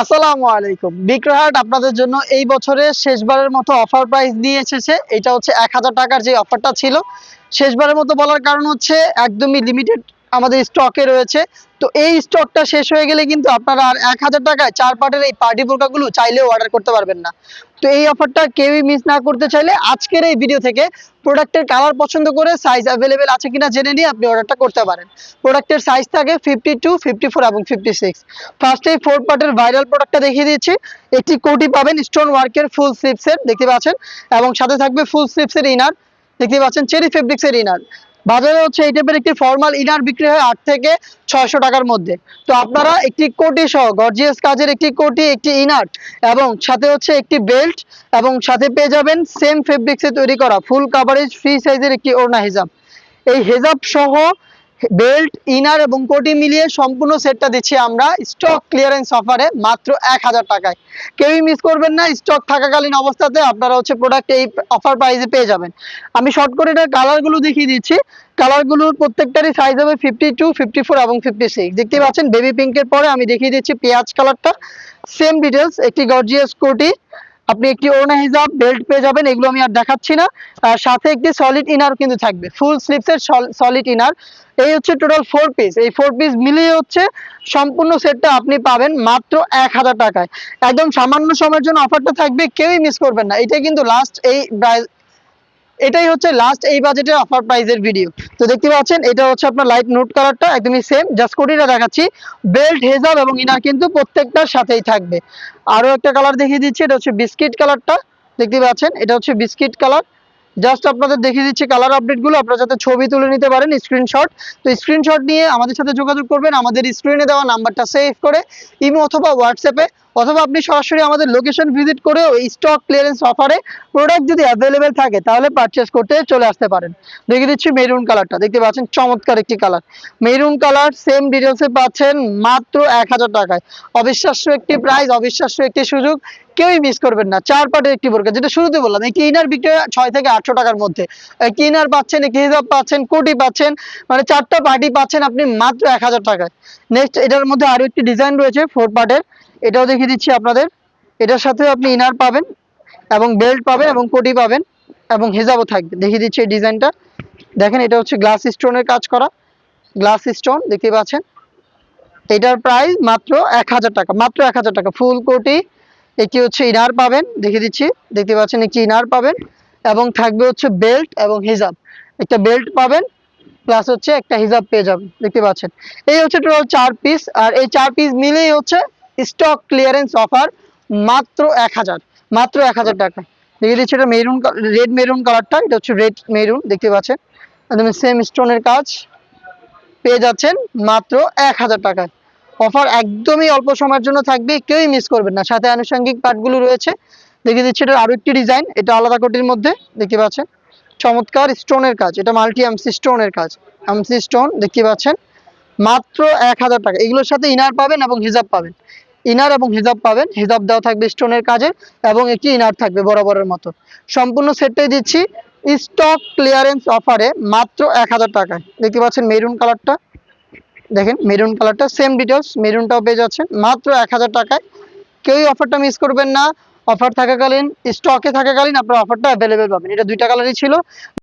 আসসালামু আলাইকুম। বিক্রহাট আপনাদের জন্য এই বছরে শেষবারের মতো অফার প্রাইস নিয়ে এসেছে। এটা হচ্ছে এক হাজার টাকার যে অফারটা ছিল, শেষবারের মতো বলার কারণ হচ্ছে একদমই লিমিটেড আমাদের স্টকে রয়েছে। তো এই স্টকটা শেষ হয়ে গেলে কিন্তু আপনারা আর এক হাজার টাকায় চার পাটের এই পার্টি বোরকাগুলো চাইলেও অর্ডার করতে পারবেন না। তো এই অফারটা কেউই মিস না করতে চাইলে আজকের এই ভিডিও থেকে প্রোডাক্টের কালার পছন্দ করে সাইজ অ্যাভেলেবেল আছে কিনা জেনে নিয়ে আপনি অর্ডারটা করতে পারেন। প্রোডাক্টের সাইজ থাকে ফিফটি টু ফিফটি ফোর এবং ফিফটি সিক্স ফার্স্টে ফোর পার্টের ভাইরাল প্রোডাক্টটা দেখিয়ে দিচ্ছি। একটি কোটি পাবেন স্টোন ওয়ার্কের ফুল স্লিপসের দেখতে পাচ্ছেন? এবং সাথে থাকবে ফুল স্লিপসের ইনার দেখতে পাচ্ছেন? চেরি ফেব্রিক্সের ইনার বাজারে হচ্ছে এই টাইপের একটি ফর্মাল ইনার বিক্রি হয় আট থেকে ছয়শো টাকার মধ্যে। তো আপনারা একটি কোটি সহ গর্জিয়াস কাজের একটি কোটি, একটি ইনার এবং সাথে হচ্ছে একটি বেল্ট এবং সাথে পেয়ে যাবেন সেম ফেব্রিক্সে তৈরি করা ফুল কাভারেজ ফ্রি সাইজের একটি ওড়না হিজাব। এই হেজাব সহ বেল্ট, ইনার এবং কোটি মিলিয়ে সম্পূর্ণ সেটটা দিচ্ছি আমরা। স্টক ক্লিয়ারেন্স অফারে মাত্র এক হাজার টাকায়। কেউই মিস করবেন না, স্টক থাকাকালীন অবস্থাতে আপনারা হচ্ছে প্রোডাক্ট এই অফার প্রাইসে পেয়ে যাবেন। আমি শর্ট করে এটার কালারগুলো দেখিয়ে দিচ্ছি। কালারগুলোর প্রত্যেকটারই সাইজ হবে ফিফটি টু ফিফটি ফোর এবং ফিফটি সিক্স দেখতে পাচ্ছেন বেবি পিঙ্কের পরে আমি দেখিয়ে দিচ্ছি পেঁয়াজ কালারটা সেম ডিটেলস একটি গর্জিয়াস কোটি। আপনি একটি ওড়না হিজাব বেল্ট পেয়ে যাবেন, এগুলো আমি আর দেখাচ্ছি না। আর সাথে একটি সলিড ইনার কিন্তু থাকবে ফুল স্লিপসের সলিড ইনার এই হচ্ছে টোটাল ফোর পিস এই ফোর পিস মিলিয়ে হচ্ছে সম্পূর্ণ সেটটা আপনি পাবেন মাত্র এক হাজার টাকায়। একদম সামান্য সময়ের জন্য অফারটা থাকবে, কেউই মিস করবেন না। এটা কিন্তু লাস্ট এই এটাই হচ্ছে লাস্ট এই বাজেটের অফার প্রাইজের ভিডিও তো দেখতে পাচ্ছেন, এটা হচ্ছে আপনার লাইট নোট কালারটা একদমই সেম জাস্ট কোটিটা দেখাচ্ছি। বেল্ট হেজাব এবং ইনার কিন্তু প্রত্যেকটার সাথেই থাকবে। আরও একটা কালার দেখিয়ে দিচ্ছি, এটা হচ্ছে বিস্কিট কালারটা দেখতে পাচ্ছেন, এটা হচ্ছে বিস্কিট কালার জাস্ট আপনাদের দেখিয়ে দিচ্ছি কালার আপডেটগুলো আপনারা যাতে ছবি তুলে নিতে পারেন স্ক্রিনশট তো স্ক্রিনশট নিয়ে আমাদের সাথে যোগাযোগ করবেন। আমাদের স্ক্রিনে দেওয়া নাম্বারটা সেভ করে ইমো অথবা হোয়াটসঅ্যাপে অথবা আপনি সরাসরি আমাদের লোকেশন ভিজিট করে ওই স্টক ক্লিয়ারেন্স অফারে প্রোডাক্ট যদি অ্যাভেলেবেল থাকে, তাহলে পারচেস করতে চলে আসতে পারেন। দেখিয়ে দিচ্ছি মেরুন কালারটা দেখতে পাচ্ছেন চমৎকার একটি কালার মেরুন কালার সেম ডিটেলসে পাচ্ছেন মাত্র এক হাজার টাকায়। অবিশ্বাস্য একটি প্রাইস অবিশ্বাস্য একটি সুযোগ। কেউই মিস করবেন না। চার পাটের একটি বোরকা, যেটা শুরুতে বললাম, একটি ইনার বিক্রি ছয় থেকে আটশো টাকার মধ্যে। একটি ইনার পাচ্ছেন হিজাব পাচ্ছেন, কোটি পাচ্ছেন মানে চারটা পার্টি পাচ্ছেন আপনি মাত্র এক হাজার টাকায়। নেক্সট এটার মধ্যে আরও একটি ডিজাইন রয়েছে ফোর পার্টের এটাও দেখিয়ে দিচ্ছি আপনাদের। এটার সাথে আপনি ইনার পাবেন এবং বেল্ট পাবেন এবং কোটি পাবেন এবং হেজাবও থাকবে। দেখিয়ে দিচ্ছি এই ডিজাইনটা দেখেন, এটা হচ্ছে গ্লাস স্টোনের কাজ করা। গ্লাস স্টোন দেখতে পাচ্ছেন? এটার প্রাইস মাত্র এক হাজার টাকা, মাত্র এক হাজার টাকা। ফুল কোটি, একটি হচ্ছে ইনার পাবেন, দেখিয়ে দিচ্ছি। দেখতে পাচ্ছেন, একটি ইনার পাবেন। এবং থাকবে হচ্ছে বেল্ট এবং হিজাব। একটা বেল্ট পাবেন প্লাস হচ্ছে একটা হিজাব পেয়ে যাবেন। দেখতে পাচ্ছেন? এই হচ্ছে টোটাল চার পিস আর এই চার পিস মিলেই হচ্ছে স্টক ক্লিয়ারেন্স অফার মাত্র এক হাজার, মাত্র এক হাজার টাকা। দেখে দিচ্ছি এটা মেরুন রেড মেরুন কালারটা এটা হচ্ছে রেড মেরুন দেখতে পাচ্ছেন? একদম সেম স্টোনের কাজ পেয়ে যাচ্ছেন মাত্র এক হাজার টাকায়। অফার একদমই অল্প সময়ের জন্য থাকবে, কেউই মিস করবেন না। সাথে আনুষঙ্গিক পার্টগুলো রয়েছে দেখে দিচ্ছি এটা আরও একটি ডিজাইন এটা আলাদা কোটির মধ্যে, দেখতে পাচ্ছেন। চমৎকার স্টোনের কাজ, এটা মাল্টি এমসি স্টোনের কাজ। এমসি স্টোন দেখতে পাচ্ছেন। মাত্র এক হাজার টাকা। এগুলোর সাথে ইনার পাবেন এবং হিজাব পাবেন। ইনার এবং হিজাব পাবেন, হিজাব দেওয়া থাকবে স্টোনের কাজের এবং একটি ইনার থাকবে বরাবরের মতো। সম্পূর্ণ সেটটাই দিচ্ছি স্টক ক্লিয়ারেন্স অফারে মাত্র এক হাজার টাকায়। দেখতে পাচ্ছেন মেরুন কালারটা দেখেন মেরুন কালারটা সেম ডিটেলস মেরুনটাও পেয়ে যাচ্ছেন। মাত্র এক হাজার টাকায়। কেউই অফারটা মিস করবেন না। অফার থাকাকালীন স্টকে থাকাকালীন আপনার অফারটা অ্যাভেলেবেল পাবেন। এটা দুইটা কালারই ছিল।